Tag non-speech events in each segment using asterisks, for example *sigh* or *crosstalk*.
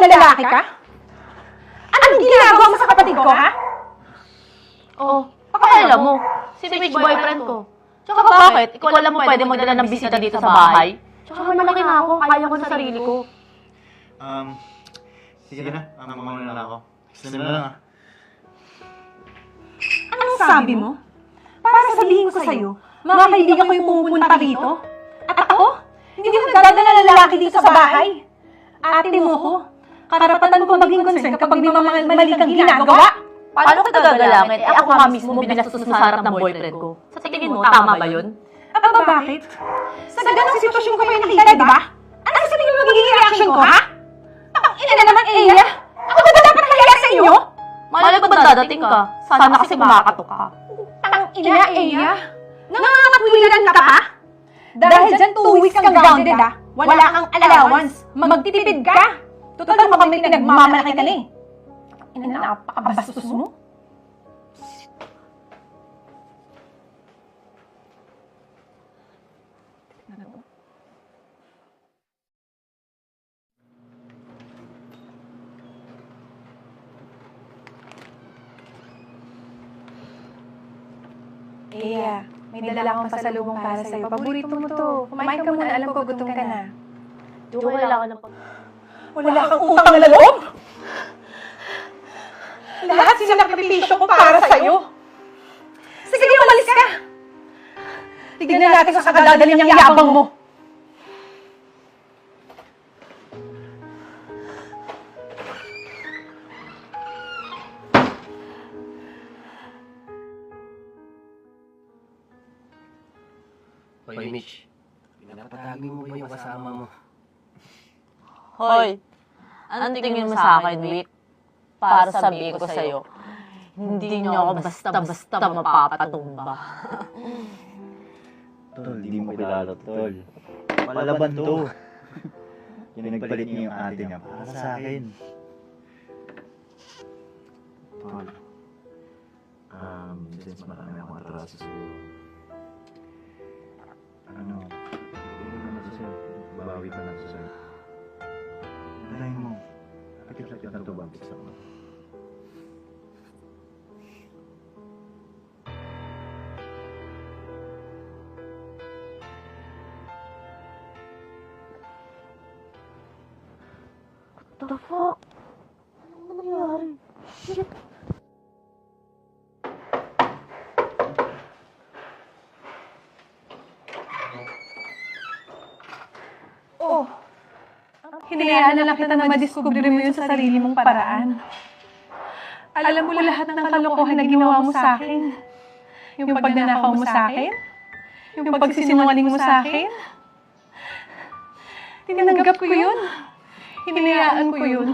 bang lalaki ka? Anong ginagawa mo sa kapatid ko, ha? Oh, pakailan mo. Si Mitch boyfriend ko. Tsaka bakit? Ikaw alam mo pwede magdala ng bisita dito sa bahay? Tsaka malaki na ako, kaya ko sa sarili ko. Um, sige na. Um, mamuna na lang ako. Extend na lang ah. Anong sabi mo? Para sabihin ko sa'yo, mga kaibigan ko yung pumupunta rito. At ako? Hindi ko nagdadala ng lalaki dito sa bahay. Ate mo ko, karapatan ko maging concern kapag may mga mali kang ginagawa. Paano kita gagalangin? Eh ako nga mismo binastos mo sa harap ng boyfriend ko. Sa tingin mo, tama ba yun? Aba, bakit? Sa ganang sitwasyon ko kayo nakita, di ba? Ano sa tingin mo magiging reaction ko, ha? Ang ina na naman, Eya! Ako ba dapat nahiya sa inyo? Malay ko ba dadating ka? Sana kasi kumakatok ka. Ang ina, Eya! Nangangatwiran ka pa? Dahil dyan two weeks kang grounded, ha? Wala kang allowance. Magtitipid ka. Total mo kami pinagmamalaki ka na eh. Ina na, napakabastos mo. Iya, may dala akong pasalubong para sa'yo. Paborito mo to. Kumain ka muna, alam ko gutom ka na. Yung kailangan ng pag... Wala kang utang na loob? Lahat sinakripisyo ko para sa'yo. Sige, umalis ka. Tignan natin kung saan ka dadalhin niyang yabang mo. Hoy, Mitch. Pinapatagi mo ba yung kasama mo? Hoy, anong tingin mo sa akin, Vic? Para sabihin ko sa'yo, hindi niyo ako basta-basta mapapatumba. *laughs* Tol, di mo kilala, tol. Palaban to. Yung *laughs* nagpalit niya yung ate niya para sa akin. Tol. Um, since marami akong atraso siguro. Ano, hindi naman sa sa'yo. Bawi pa lang sa sa'yo. Dahil mo, kapit-lapit na to bakit sa ako. The fuck? Ano nangyari? Shit. Oh. Hinayaan na lang kita na madiskubre mo yun sa sarili mong paraan. Alam mo lahat ng kalokohan na ginawa mo sa akin. Yung pagnanakaw mo sa akin. Yung pagsisinungaling mo sa akin. Tinanggap ko yun. Hinayaan ko yun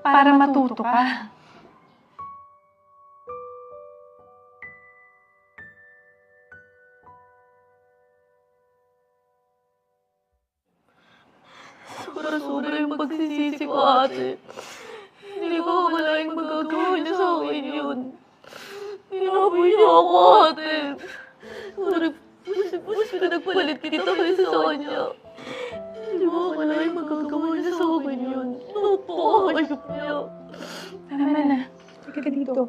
para matuto ka. Yung ko, ate. Hindi ko akalaing magagawa niya sa akin yun. Ginaboy niya ako, ate. Sorry, mas, pinagpalit kita kaysa sa kanya. Hindi ko akalaing magagawa niya sa akin yun. Napakayop niya. Tama na. Sige ka dito.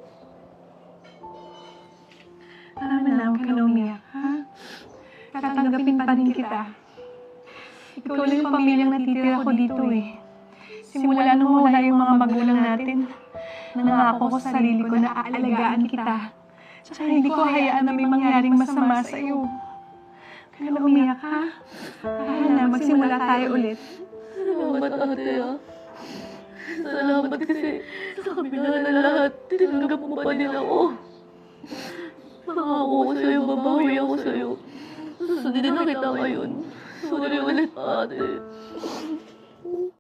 Tama na, huwag ka na umiyak, ha? Tatanggapin pa rin kita. Ikaw lang yung pamilyang natitira ko dito eh. Simula nung wala yung mga magulang natin, nangako ko sa sarili ko na aalagaan kita. Tsaka hindi ko hayaan na may mangyaring masama sa iyo. Ka na umiyak, ha? Kaya na, magsimula tayo ulit. Salamat, ate, ah. Salamat kasi sa kabila na lahat, tinanggap mo pa din ako. Pangako ko sa'yo, babawi ako sa'yo. Susundin na kita ngayon. Sorry ulit, ate.